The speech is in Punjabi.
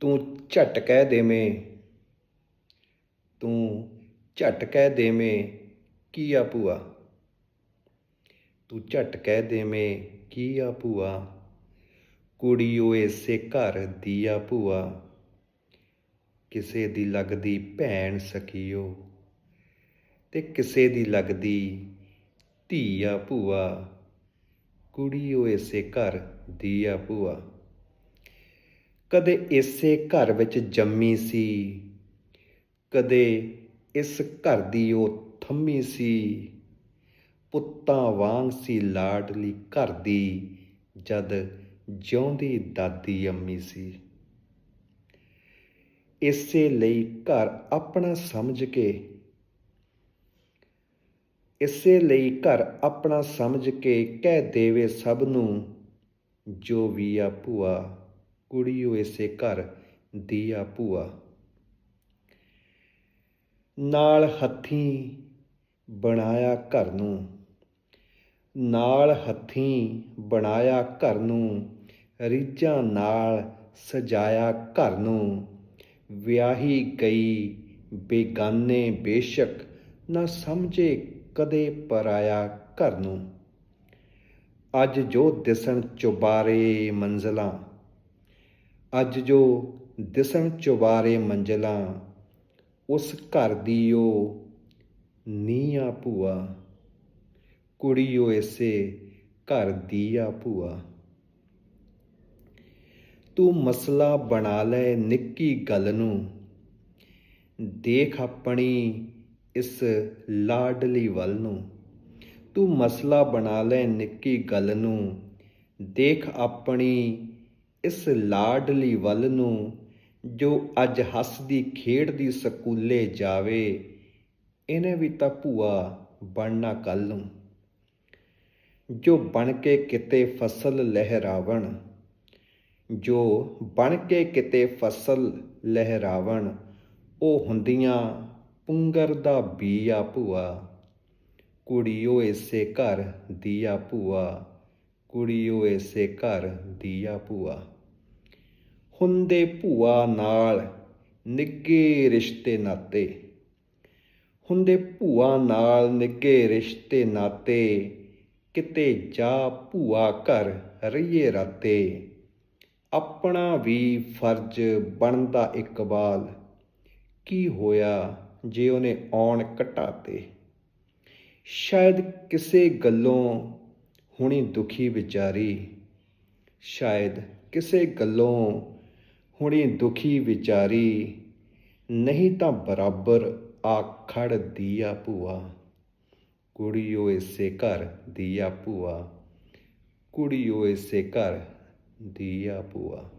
ਤੂੰ ਝਟ ਕਹਿ ਦੇਵੇਂ। ਤੂੰ ਝਟ ਕਹਿ ਦੇਵੇਂ ਕੀ ਆ ਭੂਆ। ਤੂੰ ਝਟ ਕਹਿ ਦੇਵੇਂ ਕੀ ਆ ਭੂਆ। ਕੁੜੀ ਓ ਇਸੇ ਘਰ ਦੀ ਆ ਭੂਆ। ਕਿਸੇ ਦੀ ਲੱਗਦੀ ਭੈਣ ਸਕੀਓ। ਤੇ ਕਿਸੇ ਦੀ ਲੱਗਦੀ ਧੀ ਆ ਭੂਆ। ਕੁੜੀ ਓ ਇਸੇ ਘਰ ਦੀ ਆ ਭੂਆ। ਕਦੇ ਇਸੇ ਘਰ ਵਿੱਚ ਜੰਮੀ ਸੀ, ਕਦੇ ਇਸ ਘਰ ਦੀ ਉਹ ਥੰਮੀ ਸੀ। ਪੁੱਤਾਂ ਵਾਂਗ ਸੀ ਲਾਡਲੀ ਘਰ ਦੀ, ਜਦ ਜਿਉਂਦੀ ਦਾਦੀ ਅੰਮੀ ਸੀ। ਇਸੇ ਲਈ ਘਰ ਆਪਣਾ ਸਮਝ ਕੇ, ਇਸੇ ਲਈ ਘਰ ਆਪਣਾ ਸਮਝ ਕੇ ਕਹਿ ਦੇਵੇ ਸਭ ਨੂੰ, ਜੋ ਵੀ ਆ ਭੂਆ। ਕੁੜੀਓ ਇਸੇ ਘਰ ਦੀ ਆ ਭੂਆ। ਨਾਲ ਹੱਥੀਂ ਬਣਾਇਆ ਘਰ ਨੂੰ। ਨਾਲ ਹੱਥੀਂ ਬਣਾਇਆ ਘਰ ਨੂੰ। ਰੀਝਾਂ ਨਾਲ ਸਜਾਇਆ ਘਰ ਨੂੰ। ਵਿਆਹੀ ਗਈ ਬੇਗਾਨੇ ਬੇਸ਼ੱਕ ਨਾ ਸਮਝੇ ਕਦੇ ਪਰਾਇਆ ਘਰ ਨੂੰ। ਅੱਜ ਜੋ ਦਿਸਣ ਚੁਬਾਰੇ ਮੰਜ਼ਲਾਂ ਅੱਜ ਜੋ ਦਿਸਣ ਚੁਬਾਰੇ ਮੰਜ਼ਲਾਂ, ਉਸ ਘਰ ਦੀ ਉਹ ਆ ਭੂਆ। ਕੁੜੀ ਓ ਇਸੇ ਘਰ ਦੀ ਆ ਭੂਆ। ਤੂੰ ਮਸਲਾ ਬਣਾ ਲੈ ਨਿੱਕੀ ਗੱਲ ਨੂੰ। ਦੇਖ ਆਪਣੀ ਇਸ ਲਾਡਲੀ ਵੱਲ ਨੂੰ। ਤੂੰ ਮਸਲਾ ਬਣਾ ਲੈ ਨਿੱਕੀ ਗੱਲ ਨੂੰ। ਦੇਖ ਆਪਣੀ ਇਸ ਲਾਡਲੀ ਵੱਲ ਨੂੰ ਜੋ ਅੱਜ ਹੱਸਦੀ ਖੇਡਦੀ ਸਕੂਲੇ ਜਾਵੇ, ਇਹਨੇ ਵੀ ਤਾਂ ਭੂਆ ਬਣਨਾ ਕੱਲ ਨੂੰ। ਜੋ ਬਣ ਕੇ ਕਿਤੇ ਫਸਲ ਲਹਿਰਾਵਣ, ਜੋ ਬਣ ਕੇ ਕਿਤੇ ਫਸਲ ਲਹਿਰਾਵਣ, ਉਹ ਹੁੰਦੀਆਂ ਪੁੰਗਰ ਦਾ ਬੀ ਆ ਭੂਆ ਕੁੜੀਓ ਇਸੇ ਘਰ ਦੀਆ ਭੂਆ। ਕੁੜੀ ਉਹ ਇਸੇ ਘਰ ਦੀਆ ਭੂਆ। ਹੁੰਦੇ ਭੂਆ ਨਾਲ ਨਿੱਗੇ ਰਿਸ਼ਤੇ ਨਾਤੇ। ਹੁੰਦੇ ਭੂਆ ਨਾਲ ਨਿੱਗੇ ਰਿਸ਼ਤੇ ਨਾਤੇ, ਕਿਤੇ ਜਾ ਭੂਆ ਘਰ ਰਹੀਏ ਰਾਤੇ। ਆਪਣਾ ਵੀ ਫਰਜ਼ ਬਣਦਾ ਇਕਬਾਲ। ਕੀ ਹੋਇਆ ਜੇ ਉਹਨੇ ਆਉਣ ਘਟਾਤੇ? ਸ਼ਾਇਦ ਕਿਸੇ ਗੱਲੋਂ ਹੁਣੀ ਦੁਖੀ ਵਿਚਾਰੀ, ਸ਼ਾਇਦ ਕਿਸੇ ਗੱਲੋਂ ਹੁਣੀ ਦੁਖੀ ਵਿਚਾਰੀ, ਨਹੀਂ ਤਾਂ ਬਰਾਬਰ ਆ ਖੜਦੀ ਆ ਭੂਆ। ਕੁੜੀਓ ਇਸੇ ਘਰ ਦੀਆ ਆ ਭੂਆ, ਕੁੜੀਓ ਇਸੇ ਘਰ ਦੀਆ ਭੂਆ।